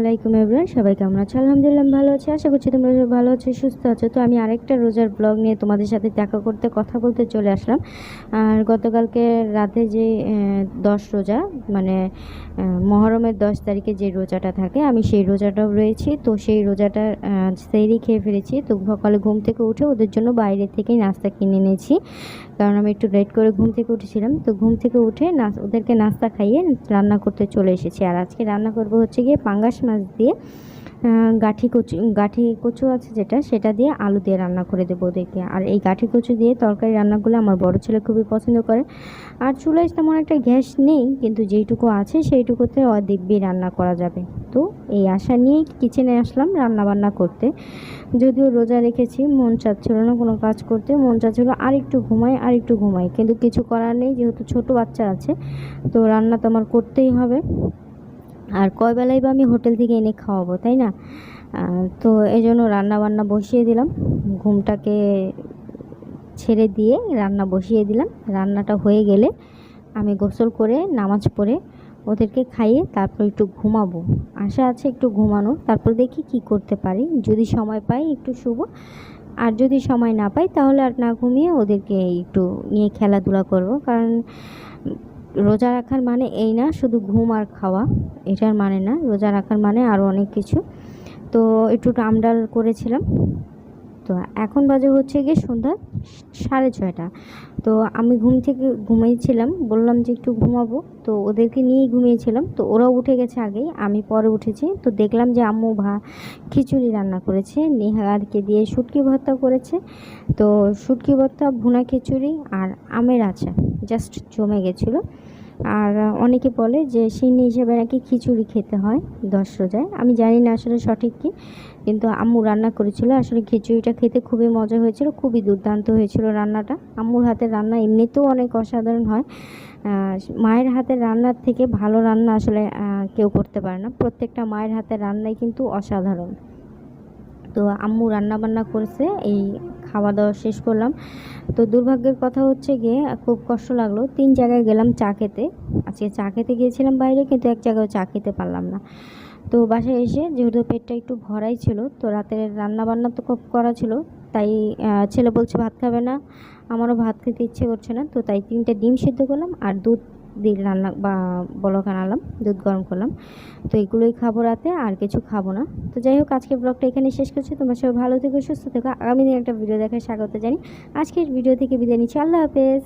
আলাইকুম এভরিওয়ান, সবাই কেমন আছো? আলহামদুলিল্লাহ ভালো আছি, আশা করছি তোমরা সবাই ভালো আছো, সুস্থ আছো। তো আমি আরেকটা রোজার ব্লগ নিয়ে তোমাদের সাথে দেখা করতে, কথা বলতে চলে আসলাম। আর গতকালকে রাতে যে দশ রোজা মানে মহরমের দশ তারিখে যে রোজাটা থাকে, আমি সেই রোজাটাও রয়েছি। তো সেই রোজাটা সেইরি খেয়ে ফেলেছি। তো সকালে ঘুম থেকে উঠে ওদের জন্য বাইরে থেকেই নাস্তা কিনে এনেছি। কারণ আমি একটু লেট করে ঘুম থেকে উঠেছিলাম। তো ঘুম থেকে উঠে নাস, ওদেরকে নাস্তা খাইয়ে রান্না করতে চলে এসেছি। আর আজকে রান্না করব হচ্ছে গিয়ে পাঙ্গাস মাছ দিয়ে গাঠি কচু গাঠি কচু আছে যেটা, সেটা দিয়ে আলু দিয়ে রান্না করে দেবো ওদেরকে। আর এই গাঠি কচু দিয়ে তরকারি রান্নাগুলো আমার বড় ছেলে খুবই পছন্দ করে। আর চুলায় তেমন একটা গ্যাস নেই, কিন্তু যেইটুকু আছে সেইটুকুতে দিব্যি রান্না করা যাবে। তো এই আশা নিয়েই কিচেনে আসলাম রান্না বান্না করতে। যদিও রোজা রেখেছি, মন চাচ্ছিল না কোনো কাজ করতে, মন চাচ্ছিল আর একটু ঘুমাই আর একটু ঘুমাই। কিন্তু কিছু করার নেই, যেহেতু ছোট বাচ্চা আছে, তো রান্না তো আমার করতেই হবে। আর কয় বেলায় বা আমি হোটেল থেকে এনে খাওয়াবো, তাই না? তো এই জন্য রান্না বান্না বসিয়ে দিলাম। ঘুমটাকে ছেড়ে দিয়ে রান্না বসিয়ে দিলাম। রান্নাটা হয়ে গেলে আমি গোসল করে, নামাজ পড়ে ওদেরকে খাইয়ে তারপর একটু ঘুমাবো। আশা আছে একটু ঘুমানো তারপর দেখি কি করতে পারি। যদি সময় পাই একটু শুভ আর যদি সময় না পাই তাহলে আর না ঘুমিয়ে ওদেরকে একটু নিয়ে খেলাধুলা করব। কারণ রোজা রাখার মানে এই না, শুধু ঘুম আর খাওয়া, এটার মানে না। রোজা রাখার মানে আরও অনেক কিছু। তো একটু ডাল করেছিলাম। তো এখন বাজে হচ্ছে গিয়ে সন্ধ্যা সাড়ে ছয়টা। তো আমি ঘুম থেকে ঘুমিয়েছিলাম বললাম যে একটু ঘুমাবো। তো ওদেরকে নিয়েই ঘুমিয়েছিলাম। তো ওরাও উঠে গেছে আগেই, আমি পরে উঠেছি। তো দেখলাম যে আম্মু ভা খিচুড়ি রান্না করেছে, নেহারকে দিয়ে শুটকি ভর্তা করেছে। তো শুটকি ভর্তা, ভুনা খিচুড়ি আর আমের আচার জাস্ট জমে গেছিল। আর অনেকে বলে যে সিন্নি হিসেবে নাকি খিচুড়ি খেতে হয়, দশ রোজায়। আমি জানি না আসলে সঠিক কি, কিন্তু আম্মু রান্না করেছিল। আসলে খিচুড়িটা খেতে খুবই মজা হয়েছিল, খুবই দুর্দান্ত হয়েছিল রান্নাটা। আম্মুর হাতের রান্না এমনিতেও অনেক অসাধারণ হয়। মায়ের হাতের রান্নার থেকে ভালো রান্না আসলে কেউ করতে পারে না। প্রত্যেকটা মায়ের হাতের রান্নাই কিন্তু অসাধারণ। তো আম্মু রান্না বান্না করেছে এই খাওয়া দাওয়া শেষ করলাম। তো দুর্ভাগ্যের কথা হচ্ছে গিয়ে, খুব কষ্ট লাগল। তিন জায়গায় গেলাম চা খেতে। আজকে চা খেতে গিয়েছিলাম বাইরে, কিন্তু এক জায়গায় চা খেতে পারলাম না। তো বাসায় এসে যেহেতু পেটটা একটু ভরাই ছিল, তো রাতের রান্না বান্না তো খুব করা ছিল। তাই ছেলে বলছে, ভাত খাবে না। আমারও ভাত খেতে ইচ্ছে করছে না। তো তাই তিনটে ডিম সিদ্ধ করলাম, আর দুধ দিয়ে রান্না বা বলক আনালাম, দুধ গরম করলাম। তো এগুলোই খাব রাতে, আর কিছু খাব না। তো যাই হোক, আজকের ব্লগটা এখানে শেষ করছি। তোমার সবাই ভালো থেকো, সুস্থ থেকো। আগামী দিন একটা ভিডিও দেখার স্বাগত জানি। আজকের ভিডিও থেকে বিদায় নিচ্ছি। আল্লাহ হাফেজ।